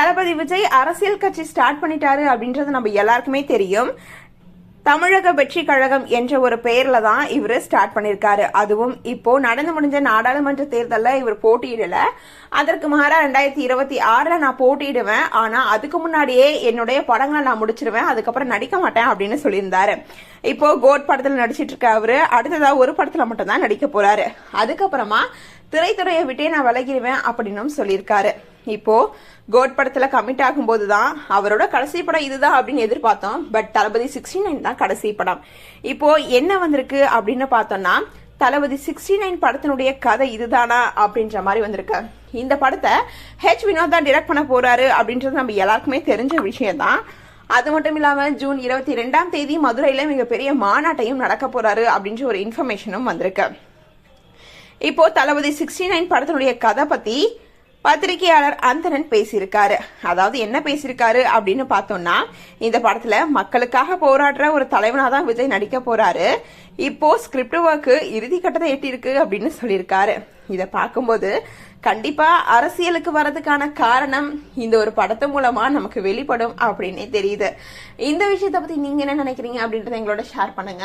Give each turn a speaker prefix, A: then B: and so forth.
A: தளபதி விஜய் அரசியல் கட்சி ஸ்டார்ட் பண்ணிட்டாரு அப்படின்றது நம்ம எல்லாருக்குமே தெரியும். தமிழக வெற்றி கழகம் என்ற ஒரு பெயர்ல தான் இவர் ஸ்டார்ட் பண்ணிருக்காரு. அதுவும் இப்போ நடந்து முடிஞ்ச நாடாளுமன்ற தேர்தலில் இவர் போட்டியிடல. அதற்கு மாறா ரெண்டாயிரத்தி இருபத்தி ஆறுல நான் போட்டியிடுவேன். ஆனா அதுக்கு முன்னாடியே என்னுடைய படங்களை நான் முடிச்சிருவேன். அதுக்கப்புறம் நடிக்க மாட்டேன் அப்படின்னு சொல்லியிருந்தாரு. இப்போ கோட் படத்துல நடிச்சிட்டு இருக்க அவரு. அடுத்ததா ஒரு படத்துல மட்டும் தான் நடிக்க போறாரு. அதுக்கப்புறமா திரைத்துறையை விட்டே நான் விலகிடுவேன் அப்படின்னும் சொல்லியிருக்காரு. இப்போ கோட் படத்துல கமிட் ஆகும்போது தான் அவரோட கடைசி படம் இதுதான் அப்படின்னு எதிர்பார்த்தோம். பட் தளபதி சிக்ஸ்டி நைன் தான் கடைசி படம். இப்போ என்ன வந்திருக்கு அப்படின்னு பார்த்தோம்னா தளபதி சிக்ஸ்டி நைன் படத்தினுடைய கதை இதுதானா அப்படின்ற மாதிரி வந்திருக்கு. இந்த படத்தை ஹெச் வினோத் தான் டிரெக்ட் பண்ண போறாரு அப்படின்றது நம்ம எல்லாருக்குமே தெரிஞ்ச விஷயம் தான் அது மட்டும் இல்லாம ஜூன் இருபத்தி ரெண்டாம் தேதி மதுரையில மிகப்பெரிய மாநாட்டையும் நடக்க போறாரு அப்படின்ற ஒரு இன்ஃபர்மேஷனும் வந்திருக்கு. இப்போ தளபதி சிக்ஸ்டி நைன் படத்தினுடைய கதை பத்தி பத்திரிகையாளர் அந்தரன் பேசியிருக்காரு. அதாவது என்ன பேசியிருக்காரு அப்படின்னு பார்த்தோம்னா இந்த படத்துல மக்களுக்காக போராடுற ஒரு தலைவனா தான் விஜய் நடிக்க போறாரு. இப்போ ஸ்கிரிப்ட் ஒர்க்கு இறுதி கட்டத்தை எட்டியிருக்கு அப்படின்னு சொல்லியிருக்காரு. இதை பார்க்கும்போது கண்டிப்பா அரசியலுக்கு வர்றதுக்கான காரணம் இந்த ஒரு படத்து மூலமா நமக்கு வெளிப்படும் அப்படின்னே தெரியுது. இந்த விஷயத்தை பத்தி நீங்க என்ன நினைக்கிறீங்க அப்படின்றத எங்களோட ஷேர் பண்ணுங்க.